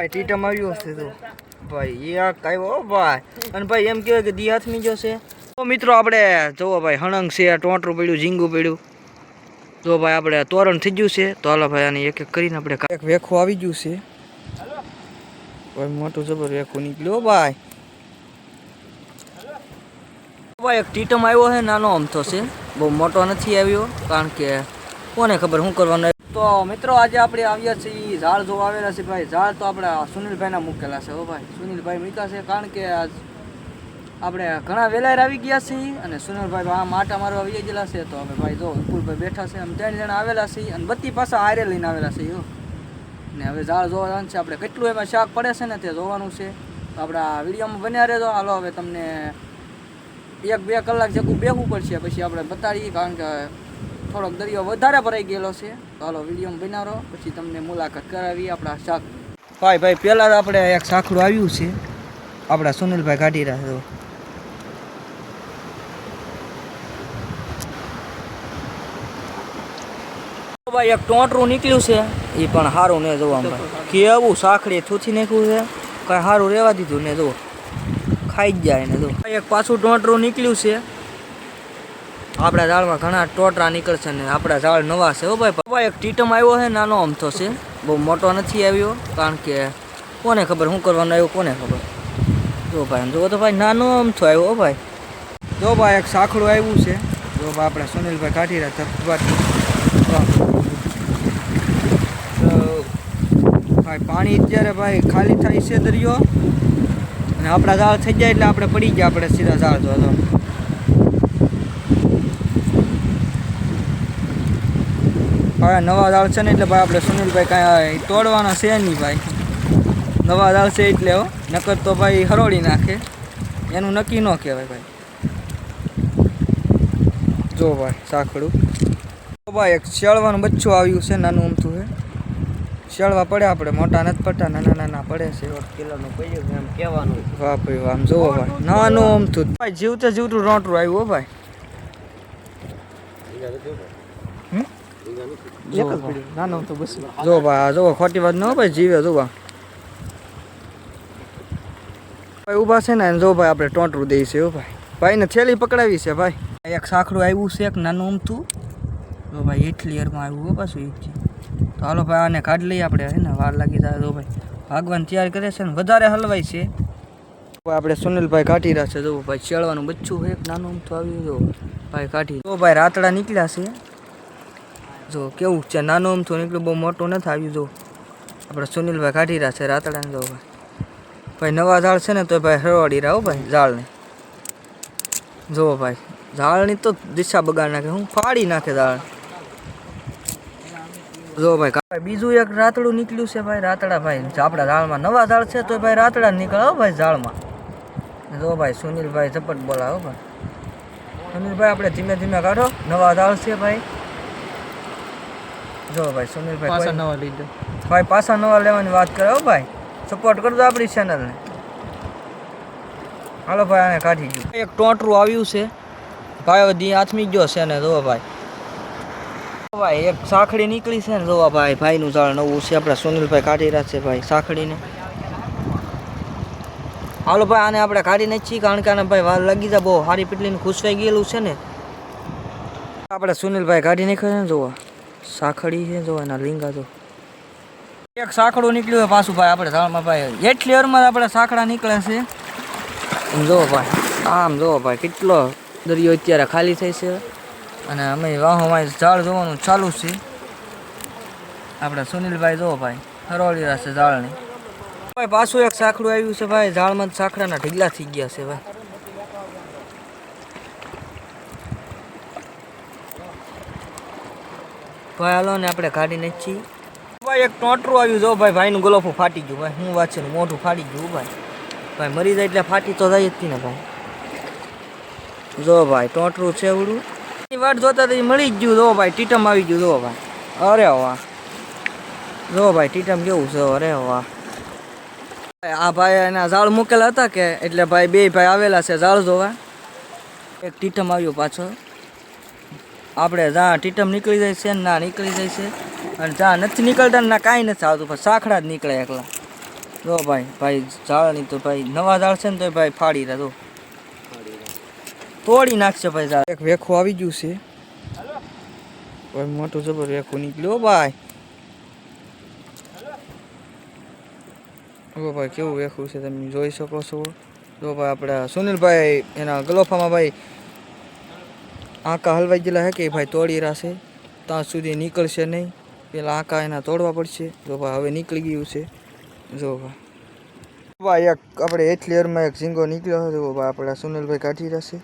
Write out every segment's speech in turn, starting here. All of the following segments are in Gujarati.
ભાઈ ટીટમ આવ્યો છે તો. ભાઈ, એ આ આવ્યો હો ભાઈ. અને ભાઈ, એમ કહેવાય કે દી હાથમી જો છે તો મિત્રો, આપણે જુઓ ભાઈ, હણંગ છે, ટોટરું પડ્યું, ઝીંગું પડ્યું. તો ભાઈ, આપણે તોરણ થઈ ગયું છે. તો હાલો ભાઈ, આને એક એક કરીને આપણે એક વેખું આવી ગયું છે. ભાઈ, મોટું જબર વેખું નીકળ્યું, હો ભાઈ. ભાઈ, એક ટીટમ આવ્યો છે, નાનો અમથો છે. બહુ મોટો નથી આવ્યો, કારણ કે કોને ખબર શું કરવાનું. તો મિત્રો, આજે આપણે આવ્યા છીએ ઝાડ જોવા આવેલા છે ભાઈ. ઝાડ તો આપણે સુનિલભાઈના મૂકેલા છે હો ભાઈ. સુનિલભાઈ મૂક્યા છે કારણ કે આજ આપણે ઘણા વેલાયર આવી ગયા છીએ અને સુનિલભાઈ આ માટા મારવા આવી ગયેલા છે. તો હવે ભાઈ જો વિપુલભાઈ બેઠા છે, અમે ત્રણ જણા આવેલા છીએ અને બત્તી પાછા હારે લઈને આવેલા છે યો ને હવે ઝાડ જોવાનું છે. આપણે કેટલું એમાં શાક પડે છે ને તે જોવાનું છે. આપણે વિડીયોમાં બન્યા રહેજો. હાલો, હવે તમને એક બે કલાક જેવું બેહવું પડશે. પછી આપણે બતાડીએ કારણ કે થોડોક દરિયો વધારે ભરાઈ ગયેલો છે. તો હાલો વિડીયોમાં બનાવો પછી તમને મુલાકાત કરાવી આપણા શાક. ભાઈ ભાઈ પહેલાં આપણે એક સાખડું આવ્યું છે. આપણા સુનિલભાઈ કાઢી રહ્યા છે. ભાઈ, એક ટોટરું નીકળ્યું છે. એ પણ સારું ને જોવા ભાઈ કેવું સાખડી થૂથી નાખ્યું છે. કાંઈ સારું રહેવા દીધું ને જુઓ ખાઈ જ જાય ને જો. એક પાછું ટોટરું નીકળ્યું છે. આપણા ઝાડમાં ઘણા ટોટરા નીકળશે ને આપણા ઝાડ નવા છે હો ભાઈ. ભાઈ એક ટીટમ આવ્યો છે નાનો અમથો છે બહુ મોટો નથી આવ્યો, કારણ કે કોને ખબર શું કરવાનું આવ્યું, કોને ખબર. જો ભાઈ જો તો ભાઈ, નાનો અમથો આવ્યો હો ભાઈ. જો ભાઈ, એક સાંખડું આવ્યું છે. જો ભાઈ, આપણે સુનિલભાઈ કાઢી રહ્યા ધબધબાટી તો ભાઈ, પાણી અત્યારે ભાઈ ખાલી થાય છે દરિયો. અને આપણા ઝાડ થઈ જાય એટલે આપણે પડી ગયા, આપણે સીધા ઝાડ જો હવે નવા દાળ છે ને એટલે ભાઈ આપણે સુનિલભાઈ કાંઈ તોડવાના છે નહીં ભાઈ. નવા દાળ છે એટલે હો નકર તો ભાઈ હરોળી નાખે. એનું નક્કી ન કહેવાય ભાઈ. જો ભાઈ સાંકડું તો ભાઈ એક શેળવાનું બચ્ચું આવ્યું છે નાનું અમથું છે શેળવા પડે આપણે મોટા નથી પડતા નાના નાના પડે છે. કિલોનું છે એમ કહેવાનું. વાહ ભાઈ વાહ આમ જોવો ભાઈ નાનું અમથું. ભાઈ જીવતે જીવતું રોંટરું આવ્યું હો ભાઈ. જો ભાઈ, નાનું અમથું બસ. જો ભાઈ આ ખોટી વાત ન ભાઈ જીવે જો ભાઈ ભાઈ ઊભા છે ને જો ભાઈ આપણે ટોંટરું દઈએ છે ભાઈ. ભાઈને થેલી પકડાવી છે ભાઈ. એક સાંકડું આવ્યું છે એક નાનું અમથું. જો ભાઈ એટલી યરમાં આવ્યું હો પાછું એક છે તો હાલો ભાઈ આને કાઢી લઈએ આપણે હે ને વાર લાગી જાય ભાઈ. ભાગવાન તૈયાર કરે છે ને વધારે હલવાય છે. આપણે સુનિલભાઈ કાઢી રહ્યા છે જો ભાઈ શેળવાનું બચ્ચું એક નાનું અમથું આવ્યું જો ભાઈ કાઢી. તો ભાઈ રાતડા નીકળ્યા છે. જો કેવું છે નાનું અમથું એટલું બહુ મોટું નથી આવ્યું, જો. આપણે સુનિલભાઈ કાઢી રહ્યા છે રાતડાને જો ભાઈ. ભાઈ નવા ઝાડ છે ને તો ભાઈ હરવાડી રહ્યા હો ભાઈ, ઝાડને. જુઓ ભાઈ, ઝાડની તો દિશા બગાડ નાખે, હું ફાડી નાખે ઝાડ. જો ભાઈ બીજું એક રાતડું નીકળ્યું છે ભાઈ, રાતડા ભાઈ. આપણા ઝાડમાં નવા ઝાડ છે તો ભાઈ રાતડા નીકળે ભાઈ ઝાડમાં. જો ભાઈ, સુનિલભાઈ ઝપટ બોલાવો ભાઈ. સુનિલભાઈ, આપણે ધીમે ધીમે કાઢો. નવા ઝાડ છે ભાઈ. જો ભાઈ સુનિલભાઈ પાછા નવા લીધો. ભાઈ પાછા નવા લેવાની વાત કરે હો ભાઈ. સપોર્ટ કરજો આપણી ચેનલને હાલો ભાઈ આને કાઢી ગયું એક ટોટરું આવ્યું છે. ભાઈ હવે દી આથમી ગયો છે ને જોવા ભાઈ. ભાઈ એક સાખડી નીકળી છે ને જોવા ભાઈ ભાઈનું ઝાડ નવું છે. આપણા સુનિલભાઈ કાઢી રહ્યા છે ભાઈ સાખડીને હાલો ભાઈ આને આપણે કાઢી નાખીએ કારણ કે આને ભાઈ વાર લાગી જાય. બહુ હારી પીટલીને થઈ ગયેલું છે ને. આપણે સુનિલભાઈ કાઢી નાખ્યો છે ને જોવા. સાંકડી છે જો એના લીંગા જો. એક સાખડું નીકળ્યું હોય પાછું ભાઈ આપણે ઝાડમાં ભાઈ. એટલી વારમાં આપણે સાખડા નીકળે છે. જો ભાઈ આમ જો ભાઈ કેટલો દરિયો અત્યારે ખાલી થઈ છે. અને અમે વાહોમાં ઝાડ જોવાનું ચાલુ છે. આપણે સુનિલભાઈ જો ભાઈ હરોળી રહેશે છે ઝાડને. ભાઈ પાછું એક સાંકડું આવ્યું છે ભાઈ ઝાડમાં સાંકડાના ઢીલા થઈ ગયા છે ભાઈ. ભાઈ, હાલો ને આપણે કાઢી નાખી. ભાઈ, એક ટોટરું આવ્યું જો ભાઈ, ભાઈનું ગલોફું ફાટી ગયું, ભાઈ. હું ને મોઢું ફાટી ગયું ભાઈ. ભાઈ, મરી જાય એટલે ફાટી તો જાય જ ને ભાઈ. જો ભાઈ, ટોટરું છે એવડું વાટ જોતા તો મળી જ ગયું જો ભાઈ. ટીટમ આવી ગયું જો ભાઈ. અરે વાહ. જો ભાઈ, ટીટમ કેવું છે, અરે વાહ. આ ભાઈ એના ઝાડ મૂકેલા હતા કે, એટલે ભાઈ બે ભાઈ આવેલા છે ઝાડ જોવા. એક ટીટમ આવ્યું પાછો આપણે જ્યાં ટીટમ નીકળી જાય છે ના નીકળી જાય છે. અને જ્યાં નથી નીકળતા ના કાંઈ નથી આવતું, પણ સાંકડા જ નીકળે એકલા. જો ભાઈ ભાઈ ઝાડની તો ભાઈ નવા ઝાડ છે ને તો ભાઈ ફાડી રહ્યા તોડી નાખશે ભાઈ ઝાડ. એક વેખું આવી ગયું છે. ભાઈ મોટું જબર વેખું નીકળ્યો ભાઈ. જો ભાઈ કેવું વેખું છે તમે જોઈ શકો છો. જો ભાઈ આપણે સુનિલભાઈ એના ગલોફામાં ભાઈ આંકા હલવાઈ ગયેલા હે કે ભાઈ તોડી રાશે ત્યાં સુધી નીકળશે નહીં. પેલા આંકા એના તોડવા પડશે. જો ભાઈ હવે નીકળી ગયું છે. જો ભાઈ. ભાઈ એક આપણે એથ લેયરમાં એક ઝીંગો નીકળ્યો હતો જો ભાઈ આપણા સુનિલભાઈ કાઢી રહેશે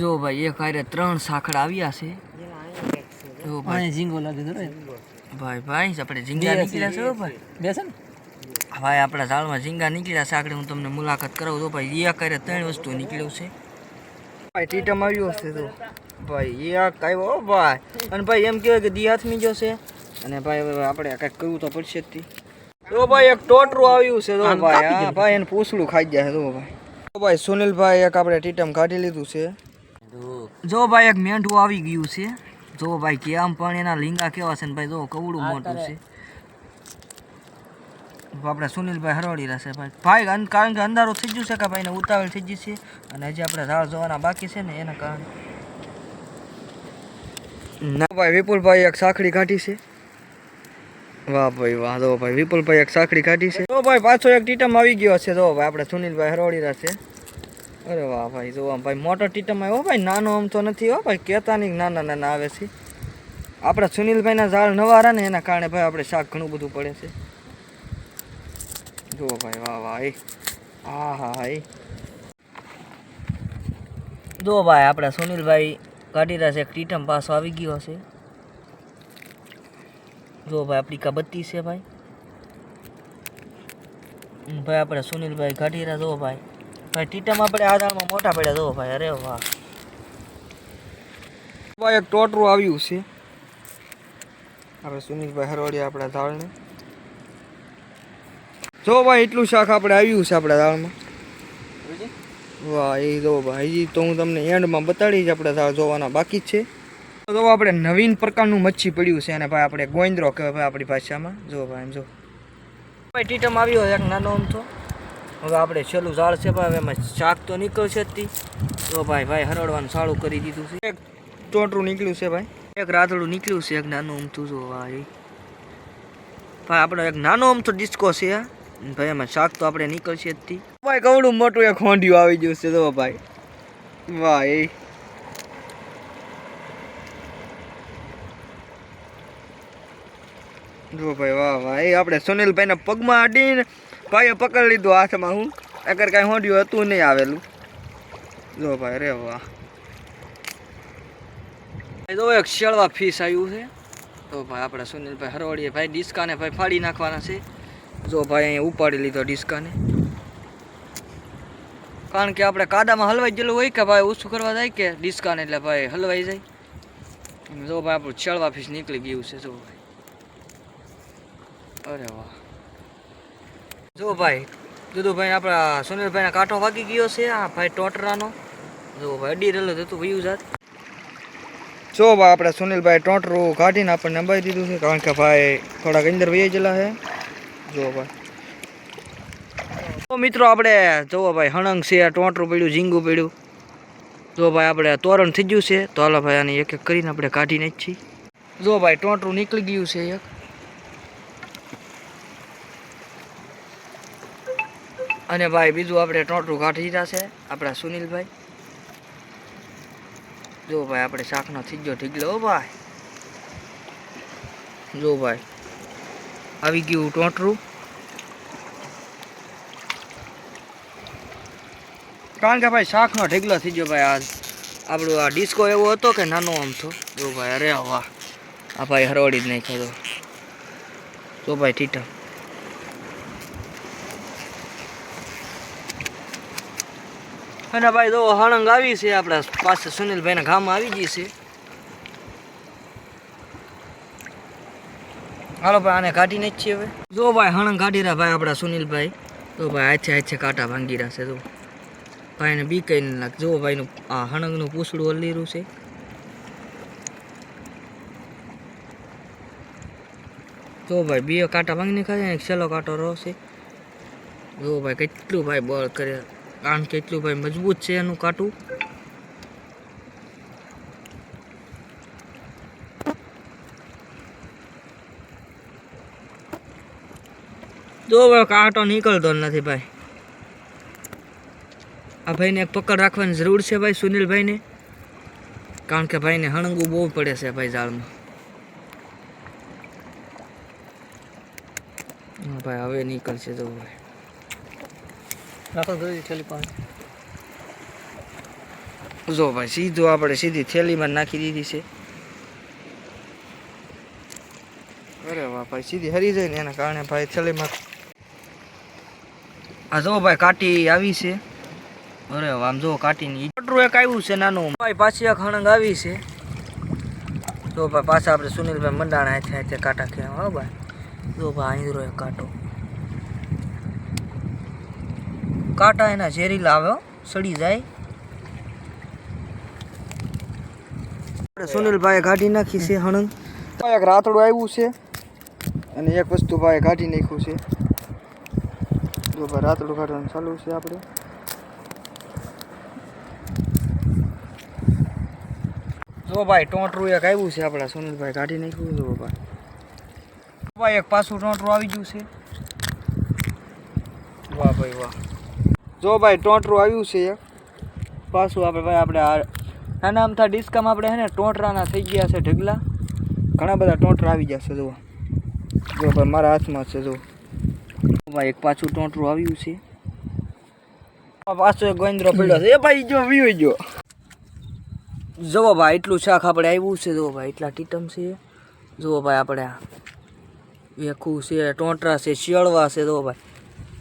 જો ભાઈ એક હારે ત્રણ સાંકડા આવ્યા છે. જો ભાઈ. ઝીંગો લાગે ભાઈ ભાઈ આપણે ઝીંગા નીકળ્યા છે ભાઈ. બેસે ને? ભાઈ આપણા ઝાડમાં ઝીંગા નીકળ્યા છે. આગળ હું તમને મુલાકાત કરાવું. તો ભાઈ એક કરે ત્રણ વસ્તુ નીકળ્યું છે. ભાઈ ટીટમ આવ્યો છે તો. ભાઈ એક આવ્યો ભાઈ. અને ભાઈ એમ કહેવાય કે દી હાથમી ગયો છે. અને ભાઈ આપણે કંઈક કરવું તો પડશે જ તી. તો ભાઈ એક ટોટરું આવ્યું છે તો ભાઈ. હા ભાઈ એને પૂછડું ખાઈ જાય તો ભાઈ. તો ભાઈ સુનિલભાઈ એક આપણે ટીટમ કાઢી લીધું છે. જો ભાઈ એક મેંઢું આવી ગયું છે. જો ભાઈ કે આમ પણ એના લીંગા કેવા છે ને ભાઈ જો કવડું મોટું છે. આપણે સુનિલભાઈ હરોડી રહેશે ભાઈ. ભાઈ કારણ કે અંધારો થઈ ગયું છે કે ભાઈને ઉતાવળ થઈ ગઈ છે અને હજી આપણે ઝાડ જોવાના બાકી છે ને એના કારણે. ના ભાઈ વિપુલભાઈ એક સાંકડી કાઢી છે. વાહ ભાઈ, વાહ. જો ભાઈ વિપુલભાઈ એક સાંકડી કાઢી છે. તો ભાઈ, પાછો એક ટીટમ આવી ગયો છે. જો ભાઈ, આપણે સુનિલભાઈ હરોળી રહેશે. અરે વાહ ભાઈ, જો આમ ભાઈ, મોટો ટીટમ આવ્યો. ભાઈ, નાનો આમ તો નથી, હો ભાઈ. કેતાની નાના નાના આવે છે. આપણા સુનિલભાઈના ઝાડ નવા રહ્યા ને એના કારણે ભાઈ આપણે શાક ઘણું બધું પડે છે. જુઓ ભાઈ વાહ એ હા હા હા એ જો ભાઈ આપણા સુનિલભાઈ કાઢી રહ્યા છે. એક ટીટમ પાસો આવી ગયો છે. જો ભાઈ, આપણી કા બત્તી છે ભાઈ. ભાઈ, આપણે સુનિલભાઈ કાઢી રહ્યા જુઓ ભાઈ. ભાઈ, ટીટમ આપણે આ દાળમાં મોટા પડ્યા, જો ભાઈ. અરે વાહ. ભાઈ, એક ટોટરું આવ્યું છે. આપણે સુનિલભાઈ હરવાડી આપણા દાળને જો ભાઈ એટલું શાક આપણે આવ્યું છે આપણા દાળમાં. વાહ એ જો ભાઈ હજી તો હું તમને એન્ડમાં બતાડીશ આપણે દાળ જોવાના બાકી જ છે. તો આપણે નવીન પ્રકારનું મચ્છી પડ્યું છે અને ભાઈ આપણે ગોંદરો કહેવાય ભાઈ આપણી ભાષામાં. જો ભાઈ એમ જો. ભાઈ ટીટમ આવ્યો એક નાનો આમ તો. હવે આપણે છેલ્લું ઝાડ છે ભાઈ એમાં શાક તો નીકળશે જ તો. ભાઈ ભાઈ હરડવાનું સારું કરી દીધું છે. એક ટોટરું નીકળ્યું છે ભાઈ. એક રાતડું નીકળ્યું છે એક નાનું અમથું જો ભાઈ. ભાઈ આપણો એક નાનો અમથો ડિસ્કો છે આ ભાઈ એમાં શાક તો આપણે નીકળશે જ ભાઈ, કવડું મોટું એક હોંડિયું આવી ગયું છે તો ભાઈ. વાહ એ જો ભાઈ, વાહ વાહ. એ આપણે સુનિલભાઈના પગમાં અડીને ભાઈએ પકડી લીધું હાથમાં, હું. અગર કાંઈ હોંડિયું હતું નહીં આવેલું. જો ભાઈ રે વાહ. તો એક શેળવા ફીસ આવ્યું છે. તો ભાઈ, આપણે સુનિલભાઈ હરવાડીએ ભાઈ, ડિસ્કાને ભાઈ ફાડી નાખવાના છે. જો ભાઈ અહીંયા ઉપાડી લીધો ડિસ્કાને. કારણ કે આપણે કાદામાં હલવાઈ ગયેલું હોય કે ભાઈ ઓછું કરવા જાય કે ડિસ્કાને એટલે ભાઈ હલવાઈ જાય. જો ભાઈ આપણું છેળવા ફીસ નીકળી ગયું છે, જો ભાઈ. અરે વાહ. જો ભાઈ, દુદુભાઈ, આપણા સુનિલભાઈના કાંટો વાગી ગયો છે, આ ભાઈ ટોટરાનો. જો ભાઈ અડી રહેલો હતું વયું જાત. જો ભાઈ, આપણે સુનિલભાઈ ટોટરું કાઢીને આપણને અંબાઈ દીધું છે, કારણ કે ભાઈ થોડાક અંદર વહી ગયેલા છે. જો ભાઈ. તો મિત્રો આપણે, જુઓ ભાઈ, હણંગ છે, ટોટરું પડ્યું, ઝીંગું પડ્યું. જો ભાઈ, આપણે તોરણ થઈ ગયું છે. તો હાલો ભાઈ, આને એક એક કરીને આપણે કાઢી છીએ જો ભાઈ, ટોટરું નીકળી ગયું છે એક. અને ભાઈ, બીજું આપણે ટોટરું કાઢી રહ્યા છે, આપણા સુનિલભાઈ. જો ભાઈ, આપણે શાકનો થીજો ઢીકલો હો ભાઈ. જો ભાઈ આવી ગયું ટોટરું. કારણ કે ભાઈ શાકનો ઢીકલો થઈ ગયો ભાઈ આ આપણો આ ડિસ્કો એવો હતો કે નાનો આમ તો. જો ભાઈ અરે વાહ. આ ભાઈ હરવડી જ નાખ્યો તો. ભાઈ ઠીઠા અને ભાઈ તો હળંગ આવી છે આપણા પાસે સુનિલભાઈના ગામમાં આવી ગઈ છે. હાલો ભાઈ, આને કાઢીને જ છીએ હવે. જો ભાઈ, હણંગ કાઢી રહ્યા ભાઈ આપણા સુનિલભાઈ. તો ભાઈ, આછે આછે કાંટા ભાંગી રહ્યા છે તો ભાઈને બી કઈ નહીં લાગે. જો ભાઈનું આ હણંગનું પૂછડું હલીરું છે. જો ભાઈ, બે કાંટા ભાંગી નાખ્યા એક છેલ્લો કાંટો રહો છે. જો ભાઈ, કેટલું ભાઈ બળ કરે. કારણ કેટલું ભાઈ મજબૂત છે એનું કાંટું. જો ભાઈ કાંટો નીકળતો નથી ભાઈ. આ ભાઈને એક પકડ રાખવાની જરૂર છે ભાઈ સુનિલભાઈને. કારણ કે ભાઈને હણંગવું બહુ પડે છે ભાઈ હા ભાઈ હવે નીકળશે જવું ભાઈ. રાખો થેલી છેલ્લી જો ભાઈ સીધું આપણે સીધી થેલીમાં નાખી દીધી છે. અરે વાહ ભાઈ સીધી હરી જાય ને એના કારણે ભાઈ થેલીમાં આ જો ભાઈ કાટી આવી છે. અરે આમ જો કાટીની મોટરું એક આવ્યું છે નાનું. ભાઈ પાછી એક હણંગ આવી છે. જો ભાઈ પાછા આપણે સુનિલભાઈ મંડાણા હાથે હાથે કાંટા કહેવા હો ભાઈ. જો ભાઈ આંદરો એક કાંટો. કાંટા એના ઝેરીલા આવે સડી જાય. આપણે સુનિલભાઈએ કાઢી નાખી છે હણંગ. એક રાતડું આવ્યું છે અને એક વસ્તુ ભાઈ કાઢી નાખ્યું છે. ભાઈ રાતડું કાઢવાનું ચાલુ છે આપણે. જો ભાઈ ટોટરું એક આવ્યું છે આપણા સુનિલભાઈ કાઢી નાખ્યું જો ભાઈ. ભાઈ એક પાછું ટોટરું આવી ગયું છે. વાહ ભાઈ વાહ. જો ભાઈ ટોટરું આવ્યું છે એક. પાછું આપણે ભાઈ, આપણે આ નાના અમથા ડિસ્કામાં આપણે હે ને ટોટરાના થઈ ગયા છે ઢગલા. ઘણા બધા ટોટરા આવી ગયા છે, જુઓ. જો ભાઈ મારા હાથમાં છે, જુઓ. ભાઈ એક પાછું ટોંટરું આવ્યું છે. પાછો એક ગોંદરો પડ્યો છે. એ ભાઈ જો વ્યૂ જો. જુઓ ભાઈ એટલું શાક આપણે આવ્યું છે. જુઓ ભાઈ એટલા ટીટમ છે. જુઓ ભાઈ આપણે આ વેખું છે ટોંટરા છે શિયાળવા છે. જુઓ ભાઈ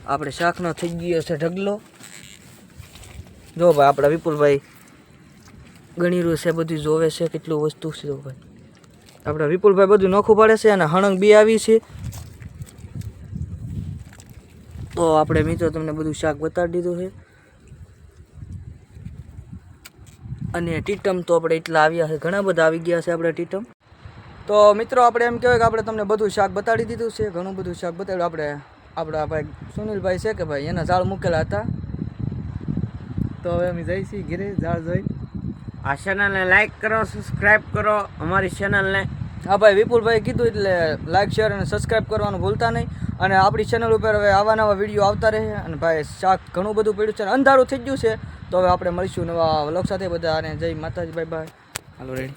આપણે શાકનો થઈ ગયો છે ઢગલો. જો ભાઈ આપણા વિપુલભાઈ ગણીરું છે બધું જોવે છે કેટલું વસ્તુ છે ભાઈ. આપણા વિપુલભાઈ બધું નોખું પાડે છે અને હણંગ બી આવી છે. તો આપણે મિત્રો તમને બધું શાક બતાડી દીધું છે. અને ટીટમ તો આપણે એટલા આવ્યા છે. ઘણા બધા આવી ગયા છે આપણે ટીટમ. તો મિત્રો આપણે એમ કહેવાય કે આપણે તમને બધું શાક બતાડી દીધું છે. ઘણું બધું શાક બતાવ્યું આપણે આપણા ભાઈ સુનિલભાઈ છે કે ભાઈ એના ઝાડ મૂકેલા હતા. તો હવે અમે જઈ છીએ ઘેરે ઝાડ જોઈ. આ ચેનલને લાઈક કરો સબસ્ક્રાઈબ કરો. અમારી ચેનલને હા ભાઈ વિપુલભાઈ કીધું એટલે લાઈક શેર અને સબસ્ક્રાઈબ કરવાનું ભૂલતા નહીં. અને આપણી ચેનલ ઉપર હવે આવા નવા વીડિયો આવતા રહે અને ભાઈ, શાક ઘણું બધું પડ્યું છે અને અંધારું થઈ ગયું છે. તો હવે આપણે મળીશું નવા વ્લોગ સાથે બધા અને જય માતાજી બાય બાય હાલો રેડી